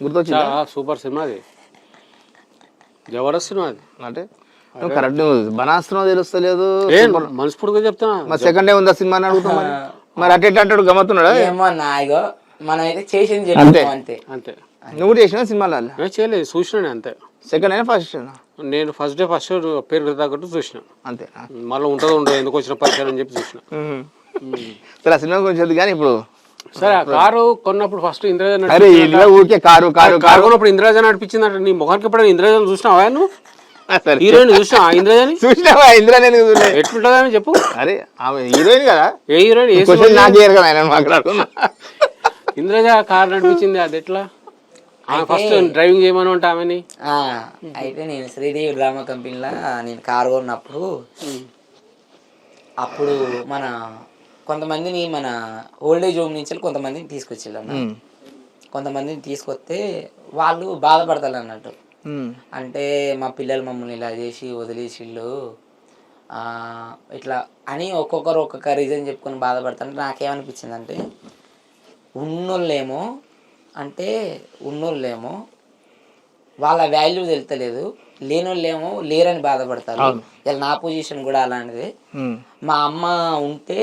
గుర్తొచ్చిందా? Super cinema అది. Jabardasth cinema అది. అంటే కరెక్ట్ బనాస్తున్నావు తెలుస్తలేదు. మనస్ఫూర్తిగా చెప్తున్నా. మరి సెకండ్ డే ఉందా సినిమా అని అడుగుతాం మరి. మరి అటు ఇటు అంటాడు గమ్మత్తున్నాడా ఏమో ఇగో మనం అయితే చేసింది అంతే. చెప్తాం అంతే. అంతే. నువ్వు చేసిన సినిమాలో చేయలేదు చూసినాను అంతే. సెకండ్ అయినా ఫస్ట్ నేను ఫస్ట్ డే ఫస్ట్ పేరు తగ్గట్టు చూసిన. అంతే. మళ్ళీ ఉంటుందో ఉండదు ఎందుకు వచ్చిన పరిచయం అని చెప్పి చూసిన. సరే ఆ సినిమా గురించి కానీ ఇప్పుడు సరే ఆ కారు కొన్నప్పుడు ఫస్ట్ ఇంద్రజన్ అరే ఇలా ఊరికే కారు కారు కారు కొన్నప్పుడు ఇంద్రజన్ నడిపించింది అంటే నీ ముఖానికి ఎప్పుడైనా ఇంద్రజన్ చూసినావా నువ్వు? ఆ, సరే హీరోయిన్ చూసినా ఇంద్రజని చూసినావా ఇంద్రా నేను చూడలే? ఎట్లుంటుందని చెప్పు. అరే ఆమె హీరోయిన్ కదా. ఏ హీరోయిన్? ఏ క్వశ్చన్ నాకు ఇయ్యరు కదా ఆయన మాట్లాడుతున్నా ఇంద్రజ కార్ నడిపించింది అది ఎట్లా? ఫస్ట్ డ్రైవింగ్ చేయమని ఉంటా ఆమెని? ఆ, అయితే నేను శ్రీదేవి డ్రామా కంపెనీలో నేను కారు కొన్నప్పుడు అప్పుడు మన కొంతమందిని మన ఓల్డేజ్ హోమ్ నుంచి కొంతమందిని తీసుకొచ్చిల్లు కొంతమందిని తీసుకొస్తే వాళ్ళు బాధపడతారు అన్నట్టు. అంటే మా పిల్లలు మమ్మల్ని ఇలా చేసి వదిలేసిళ్ళు. ఇట్లా అని ఒక్కొక్కరు ఒక్కొక్క రీజన్ చెప్పుకొని బాధపడుతుంటే నాకేమనిపించింది అంటే ఉన్నోళ్ళేమో అంటే ఉన్నోళ్ళేమో వాళ్ళ వాల్యూ తెలుతలేదు లేనోళ్ళేమో లేరని బాధపడతారు. ఇలా నా పొజిషన్ కూడా అలాంటిది. మా అమ్మ ఉంటే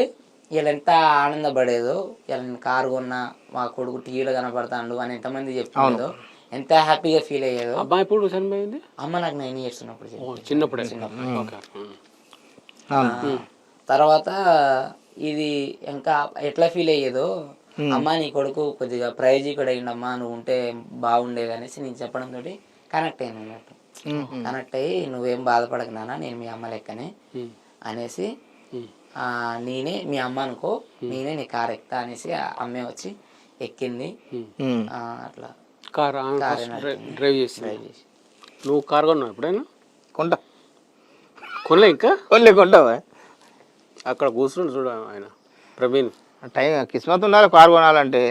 వీళ్ళు ఎంత ఆనందపడేదో నేను కారు కొన్నా మా కొడుకు టీవీలో కనపడతాడు అని ఎంతమంది చెప్తుండేదో ఎంత హ్యాపీగా ఫీల్ అయ్యేదో. అబ్బాయి ఇప్పుడు చనిపోయింది అమ్మ నాకు నైన్ ఇయర్స్ ఉన్నప్పుడు. చిన్నప్పుడే. తర్వాత ఇది ఇంకా ఎట్లా ఫీల్ అయ్యేదో అమ్మ నీ కొడుకు కొద్దిగా ప్రయోజకుడు అయ్యిండమ్మా నువ్వు ఉంటే బాగుండేది అనేసి నేను చెప్పడం తోటి కనెక్ట్ అయ్యాను అన్నట్టు. కనెక్ట్ అయ్యి నువ్వేం బాధపడకు నాన్న నేను మీ అమ్మ లెక్కనే. అనేసి నేనే మీ అమ్మ అనుకో నేనే నీ కార్ ఎక్కుతా అనేసి అమ్మే వచ్చి ఎక్కింది. అట్లా. కార్ డ్రైవ్ చేసింది. డ్రైవ్ చేసి. నువ్వు కార్ కొన్నావు ఎప్పుడైనా? కొంటా కొనలే ఇంకా? కొనలే కొంటావా అక్కడ కూర్చుండు చూడ ఆయన ప్రవీణ్. టైం కిస్మత్ ఉండాలి కారు కొనాలంటే?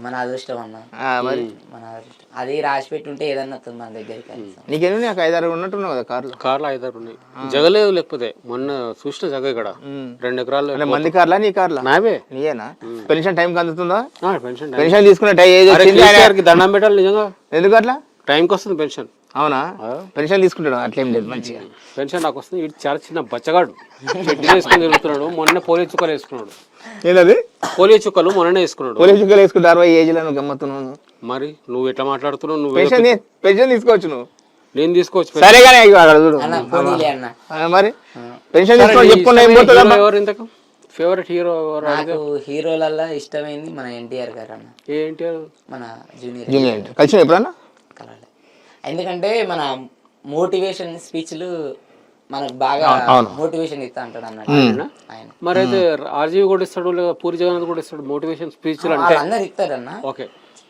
మన అదృష్టం అన్న. ఆ, మరి? మన అదృష్టం. అది రాసి పెట్టుంటే ఏదన్నా వస్తుంది మన దగ్గరికి కనీసం. నీకెన్ని నాకు ఐదారు ఉన్నట్టున్నావు కదా కార్లు. కార్లు ఐదారు ఉన్నాయి జగలేదు లేకపోతే మొన్న చూసిన జగ ఇక్కడ. రెండు ఎకరాలు అంటే మంది కార్లా నీ కార్లా? నావే. నీయేనా? పెన్షన్ టైంకి అందుతుందా? ఆ, పెన్షన్ టైం. పెన్షన్ తీసుకునే టైం ఏజ్ దండం పెట్టాలి నిజంగా. ఎందుకు అట్లా? టైంకి వస్తుంది పెన్షన్. అవునా? పెన్షన్ తీసుకుంటాడు అట్లేం లేదు మంచిగా. పెన్షన్ నాకు వస్తుంది. ఇటు చాలా చిన్న బచ్చగాడు. చెడ్డీ వేసుకొని తిరుగుతున్నాడు మొన్న పోలియో చుక్కలు వేసుకున్నాడు. ఏంటది పోలియో చుక్కలు మొన్ననే వేసుకున్నాడు. పోలీసు చుక్కలు వేసుకుంటే అరవై ఏజ్లో నువ్వు గమ్మత్తున్నావు మరి నువ్వు ఎట్లా మాట్లాడుతున్నావు? నువ్వు పెన్షన్ పెన్షన్ తీసుకోవచ్చు నువ్వు. నేను తీసుకోవచ్చు సరే కానీ ఇగో అక్కడ చూడు. అన్న పోనీలే అన్న. ఆ, మరి? పెన్షన్ తీసుకొని చెప్పుకుంటే ఏం పోతుంది హీరో ఎవరు ఇంతకు? ఫేవరెట్ హీరో ఎవరు నాకు హీరోలల్లో ఇష్టమైంది మన ఎన్టీఆర్ గారు అన్న. ఏంటి మన జూనియర్ జూనియర్ కలిసి ఎప్పుడన్నా? కలర్ ఎందుకంటే మన మోటివేషన్ స్పీచ్లు మనకు బాగా మోటివేషన్ ఇస్తా అంటాడు అన్నట్టు ఆయన. మరి అయితే ఆర్జీవి కూడా ఇస్తాడు లేదా పూరి జగన్నాథ్ కూడా ఇస్తాడు మోటివేషన్ స్పీచ్లు అంటే. వాళ్ళందరూ ఇస్తారన్న. ఓకే.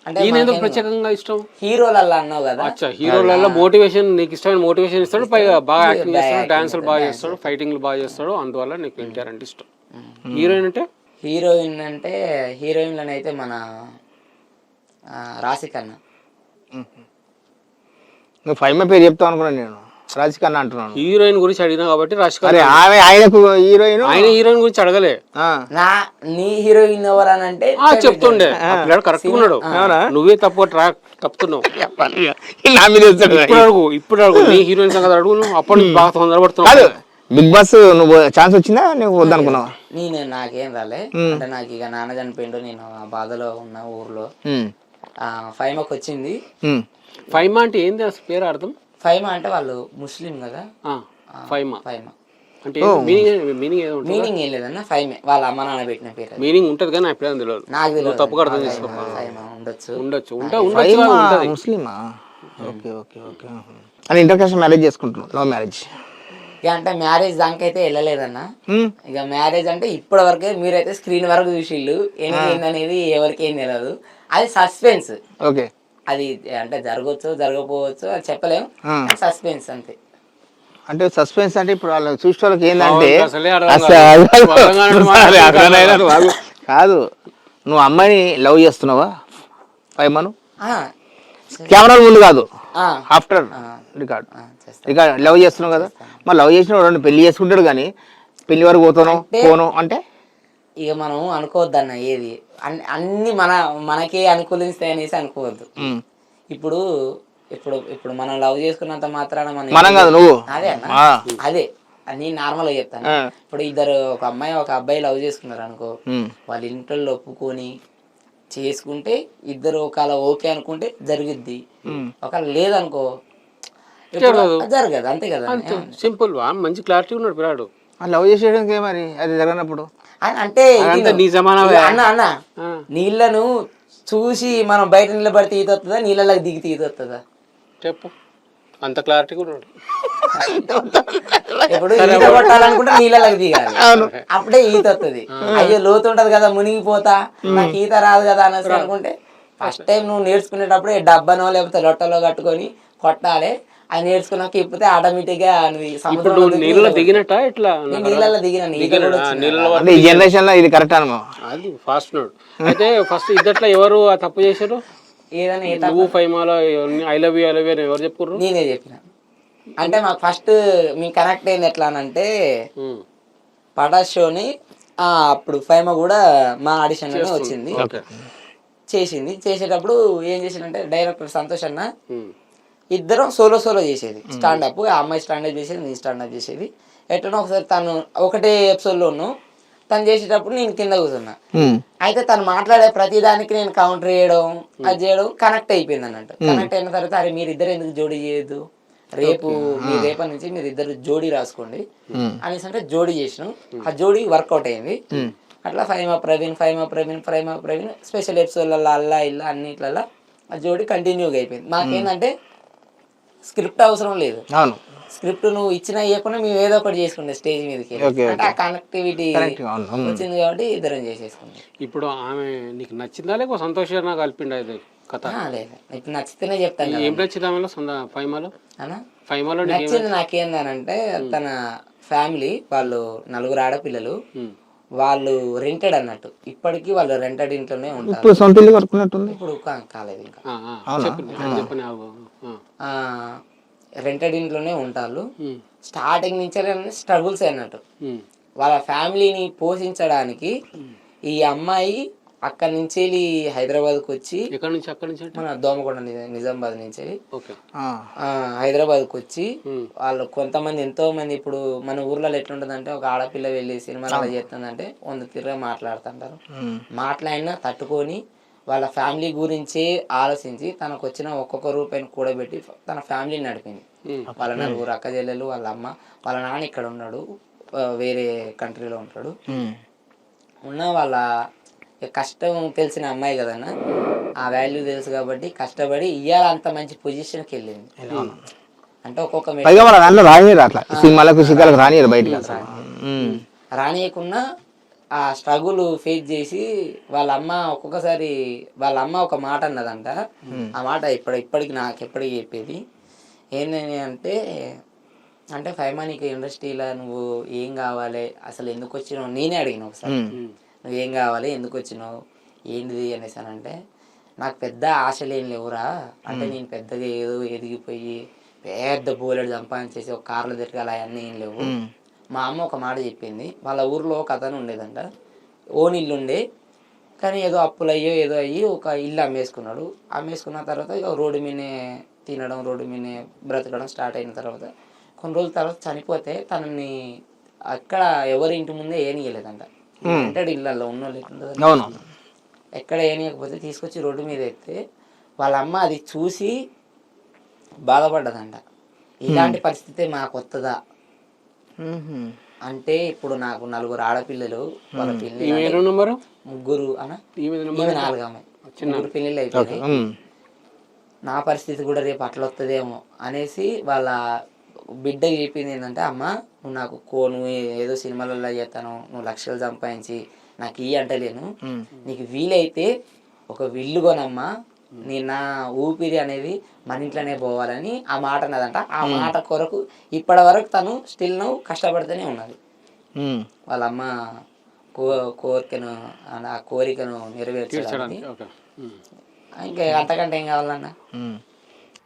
అంటే ఎందుకు ప్రత్యేకంగా ఇష్టం? హీరోలల్లో అన్నావు కదా. అచ్చా హీరోలలో మోటివేషన్ నీకు ఇష్టమైన మోటివేషన్ ఇస్తాడు పైగా బాగా యాక్టింగ్ చేస్తాడు డాన్సులు బాగా చేస్తాడు. ఫైటింగ్లు బాగా చేస్తాడు అందువల్ల నీకు ఎన్టీఆర్ అంటే ఇష్టం. హీరోయిన్ అంటే? హీరోయిన్ అంటే హీరోయిన్లను అయితే మన ఆ, రాశిక్ అన్న నువ్వు ఫైవ్ మే పేరు చెప్తావు అనుకున్నాను నేను. రాజకీయ అంటున్నాను హీరోయిన్ గురించి అడిగినా కాబట్టి అరే ఆమె ఆయనకు హీరోయిన్? ఆయన హీరోయిన్ గురించి అడగలే. నా నీ హీరోయిన్ ఎవరని అంటే ఆ, చెప్తుండే కరెక్ట్ ఉన్నాడు. నువ్వే తప్పు ట్రా తప్పుతున్నావు. ఇప్పుడు అడుగు ఇప్పుడు అడుగు. నీ హీరోయిన్ సంగతి అడుగు నువ్వు. అప్పటి నుంచి బాగా తొందరపడుతున్నావు కాదు బిగ్ బాస్ నువ్వు ఛాన్స్ వచ్చిందా? నువ్వు వద్దనుకున్నావా? నేను నాకేం రాలే. అంటే నాకు ఇక నాన్న చనిపోయిండు నేను ఆ బాధలో ఉన్న ఊర్లో. ఆ, ఫైమాకి వచ్చింది. ఫైమా అంటే ఏంది? అసలు పేరు అర్థం? ఫైమా అంటే వాళ్ళు ముస్లిం కదా? ఆ, ఫైమా. ఫైమా. అంటే మీనింగ్ మీనింగ్ ఏదో ఉంటుంది? మీనింగ్ ఏం లేదన్న ఫైమే. వాళ్ళ అమ్మ నాన్న పెట్టిన పేరు. మీనింగ్ ఉంటది కానీ ఎప్పుడైనా తెలియదు. నాకు నువ్వు తెలియదు తప్పుగా అర్థం చేసుకో ఫైమా ఉండొచ్చు. ఉండొచ్చు. ఉంటే ఉండొచ్చు ముస్లిమా? Okay okay okay. అని ఇంటర్కాస్ట్ మ్యారేజ్ చేసుకుంటున్నావు లవ్ మ్యారేజ్. ఇక అంటే మ్యారేజ్ దానికైతే వెళ్ళలేదన్న. ఇక మ్యారేజ్ అంటే ఇప్పటి వరకే మీరైతే స్క్రీన్ వరకు చూసిళ్ళు. ఏం అనేది ఎవరికి ఏం తెలియదు అది సస్పెన్స్. ఓకే. అది అంటే జరగవచ్చు జరగకపోవచ్చు అది చెప్పలేం. సస్పెన్స్ అంతే. అంటే సస్పెన్స్ అంటే ఇప్పుడు వాళ్ళు చూసే వాళ్ళకి ఏంటంటే కాదు. నువ్వు అమ్మాయిని లవ్ చేస్తున్నావా? ఫైమను ఆ, కెమెరాల ముందు కాదు. ఆ, ఆఫ్టర్ రికార్డ్. రికార్డ్ లవ్ చేస్తున్నావు కదా? మరి లవ్ చేసిన రెండు పెళ్ళి చేసుకుంటాడు కానీ పెళ్ళి వరకు పోతాను పోను అంటే? ఇక మనం అనుకోవద్దన్న ఏది. అన్ని అన్ని మన మనకే అనుకూలిస్తాయి అనేసి అనుకోవద్దు. ఇప్పుడు ఇప్పుడు ఇప్పుడు మనం లవ్ చేసుకున్నంత మాత్రాన మనం మనం కాదు నువ్వు. అదే అన్న. ఆ. అదే. నేను నార్మల్గా చెప్తాను. ఇప్పుడు ఇద్దరు ఒక అమ్మాయి ఒక అబ్బాయి లవ్ చేసుకున్నారు అనుకో. వాళ్ళ ఇంట్లో ఒప్పుకొని చేసుకుంటే ఇద్దరు ఒకవేళ ఓకే అనుకుంటే జరుగుద్ది. ఒకవేళ లేదనుకో జరగదు. అంతే కదా. సింపుల్ మంచి క్లారిటీ ఉన్నాడు పిల్లాడు. ఆ లవ్ చేసేయడానికి మరి? అది జరగనప్పుడు. అన్- అంటే అన్న అన్న. ఆ. నీళ్ళను చూసి మనం బయట నిలబడితే ఈత వస్తుందా నీళ్ళలోకి దిగితే ఈత వస్తుందా చెప్పు. అంత క్లారిటీ కూడా ఇప్పుడు ఈత కొట్టాలనుకుంటే నీళ్ళలోకి దిగాలి. అప్పుడే ఈత వస్తుంది అయ్యో లోతు ఉంటది కదా మునిగిపోతా. నాకు ఈత రాదు కదా అనేసి అనుకుంటే ఫస్ట్ టైం నువ్వు నేర్చుకునేటప్పుడు డబ్బనో లేకపోతే లొట్టలో కట్టుకొని కొట్టాలి. అది నేర్చుకున్నాక ఇప్పుడే ఆటోమేటిక్గా ఇప్పుడు నీళ్ళలో దిగినట్ట ఇట్లా నీళ్ళలో దిగిన నీళ్ళ. నీళ్ళలో అంటే జనరేషన్లో ఇది కరెక్ట్ అనమా అది ఫాస్ట్ ఉన్నాడు అయితే ఫస్ట్ ఇద్దట్లో ఎవరు ఆ తప్పు చేశారు? ఏదైనా నువ్వు ఫైమాలో I love you I love you అని ఎవరు చెప్పుర్రు నేనే చెప్పిన. అంటే మాకు ఫస్ట్ మీ కనెక్ట్ అయింది ఎట్లా అంటే ఉమ్. పటాస్ షోని ఆ, అప్పుడు ఫైమ కూడా మా ఆడిషన్లోనే వచ్చింది. ఓకే. చేసింది. చేసేటప్పుడు ఏం చేసిందంటే డైరెక్టర్ సంతోష్ అన్న. ఇద్దరం సోలో సోలో చేసేది. స్టాండప్ ఆ అమ్మాయి స్టాండప్ చేసేది నేను స్టాండప్ చేసేది. ఎట్లనో ఒకసారి తను ఒకటే ఎపిసోడ్లోను తను చేసేటప్పుడు నేను కింద కూర్చున్నా. అయితే తను మాట్లాడే ప్రతి దానికి నేను కౌంటర్ చేయడం అది చేయడం కనెక్ట్ అయిపోయింది అన్నట్టు. కనెక్ట్ అయిన తర్వాత అరే మీరు ఇద్దరు ఎందుకు జోడీ చేయొద్దు? రేపు మీ రేపటి నుంచి మీరు ఇద్దరు జోడీ రాసుకోండి. అనేసి అంటే జోడీ చేసినాం. ఆ జోడీ వర్కౌట్ అయింది. అట్లా ఫైమా ప్రవీణ్ ఫైమా ప్రవీణ్ ఫైమా ప్రవీణ్ స్పెషల్ ఎపిసోడ్లలో అల్లా ఇల్లా అన్నిట్లలో ఆ జోడీ కంటిన్యూగా అయిపోయింది. మాకేందంటే స్క్రిప్ట్ అవసరం లేదు. అవును. స్క్రిప్ట్ నువ్వు ఇచ్చినా ఇవ్వకుండా మేము ఏదో ఒకటి చేసుకుంటే స్టేజ్ మీదకి అంటే ఆ కనెక్టివిటీ కరెక్ట్ అవును ఉమ్. వచ్చింది కాబట్టి ఇద్దరం చేసేసుకుంటాం ఇప్పుడు ఆమె నీకు నచ్చిందా లేక సంతోషంగా కలిపిండా ఇది కథ? లేదు ఇప్పుడు నచ్చితేనే చెప్తాను ఏం నచ్చింది ఆమెలో సొంత ఫైమాలో? ఫైమాలో నీకు నచ్చింది నాకేందనంటే తన ఫ్యామిలీ వాళ్ళు నలుగురు ఆడపిల్లలు. వాళ్ళు రెంటెడ్ అన్నట్టు. ఇప్పటికీ వాళ్ళు రెంటెడ్ ఇంట్లోనే ఉంటారు. ఇప్పుడు సొంత ఇల్లు కట్టుకున్నట్టుంది? ఇప్పుడు కా- కాలేదు ఇంకా. ఆ. రెంటెడ్ ఇంట్లోనే ఉంటారు. స్టార్టింగ్ నుంచే స్ట్రగుల్స్ అన్నట్టు. వాళ్ళ ఫ్యామిలీని పోషించడానికి ఈ అమ్మాయి అక్కడి నుంచి వెళ్ళి హైదరాబాద్కి వచ్చి ఎక్కడి నుంచి అక్కడి నుంచి మన దోమకొండ నిజ- నిజామాబాద్ నుంచి వెళ్ళి ఓకే ఆ. ఆ, హైదరాబాద్కి వచ్చి. వాళ్ళు కొంతమంది ఎంతో మంది ఇప్పుడు మన ఊర్లలో ఎట్లుంటుందంటే ఒక ఆడపిల్ల వెళ్ళి సినిమాలో చేస్తుందంటే వంద తిరగ మాట్లాడుతుంటారు. మాట్లాడినా తట్టుకొని వాళ్ళ ఫ్యామిలీ గురించి ఆలోచించి తనకు వచ్చిన ఒక్కొక్క రూపాయిని కూడబెట్టి తన ఫ్యామిలీని నడిపింది. వాళ్ళ నలుగురు అక్క చెల్లెలు వాళ్ళ అమ్మ వాళ్ళ నాన్న ఇక్కడ ఉన్నాడు వేరే కంట్రీలో ఉంటాడు. ఉన్న వాళ్ళ కష్టం తెలిసిన అమ్మాయి కదన్న ఆ వాల్యూ తెలుసు కాబట్టి కష్టపడి ఇవాళ అంత మంచి పొజిషన్కి వెళ్ళింది. అంటే ఒక్కొక్క పైగా వాళ్ళ దాంట్లో రానియరు అట్లా. సినిమాలకు సిగ్గాలకు రానియరు బయటికి అసలు. ఉమ్. రానియకున్నా ఆ స్ట్రగుల్ ఫేస్ చేసి వాళ్ళ అమ్మ ఒక్కొక్కసారి వాళ్ళ అమ్మ ఒక మాట అన్నదంట. ఆ మాట ఇప్పుడు ఇప్పటికి నాకు ఎప్పటికి చెప్పేది. ఏంటని అంటే అంటే నీకు ఇండస్ట్రీలో నువ్వు ఏం కావాలి? అసలు ఎందుకు వచ్చినావు? నేనే అడిగిన ఒకసారి. నువ్వేం కావాలి? ఎందుకు వచ్చినావు? ఏంటిది? అనేసి అని అంటే నాకు పెద్ద ఆశలు ఏం లేవురా. అంటే నేను పెద్దగా ఏదో ఎదిగిపోయి పెద్ద బోలెడు సంపాదించేసి ఒక కార్లు తిరగాలి అవన్నీ ఏం లేవు. మా అమ్మ ఒక మాట చెప్పింది. వాళ్ళ ఊర్లో ఒక అతను ఉండేదంట. ఓన్ ఇల్లు ఉండే. కానీ ఏదో అప్పులు అయ్యో ఏదో అయ్యి ఒక ఇల్లు అమ్మేసుకున్నాడు. అమ్మేసుకున్న తర్వాత ఇక రోడ్డు మీదనే తినడం రోడ్డు మీదనే బ్రతకడం స్టార్ట్ అయిన తర్వాత కొన్ని రోజుల తర్వాత చనిపోతే తనని అక్కడ ఎవరి ఇంటి ముందే ఏనియలేదంట. రెంటెడ్ ఇళ్ళల్లో ఉన్న ఎట్లుంటుందో అవును. ఎక్కడ ఏనియకపోతే తీసుకొచ్చి రోడ్డు మీద ఎత్తే వాళ్ళ అమ్మ అది చూసి బాధపడ్డదంట. ఇలాంటి పరిస్థితి మాకు వస్తుందా. అంటే ఇప్పుడు నాకు నలుగురు ఆడపిల్లలు వాళ్ళ పిల్లలు ముగ్గురు నాలుగు ఆమె ముగ్గురు పెళ్ళిళ్ళు అయిపోయినాయి. ఉమ్. నా పరిస్థితి కూడా రేపు అట్లా వస్తుందేమో అనేసి వాళ్ళ బిడ్డకి చెప్పింది ఏంటంటే అమ్మ నువ్వు నాకు కో నువ్వు ఏదో సినిమాలలో చేస్తాను నువ్వు లక్షలు సంపాదించి నాకు ఇయ్యి అంటలేను. నీకు వీలైతే ఒక విల్లు కొనమ్మా నీ నా ఊపిరి అనేది మన ఇంట్లోనే పోవాలని ఆ మాట అన్నదంట ఆ మాట కొరకు ఇప్పటి వరకు తను స్టిల్ నువ్వు కష్టపడుతూనే ఉన్నది ఉమ్. వాళ్ళ అమ్మ కో కోరికను ఆ కోరికను నెరవేర్చడానికి. ఇంకా అంతకంటే ఏం కావాలన్నా.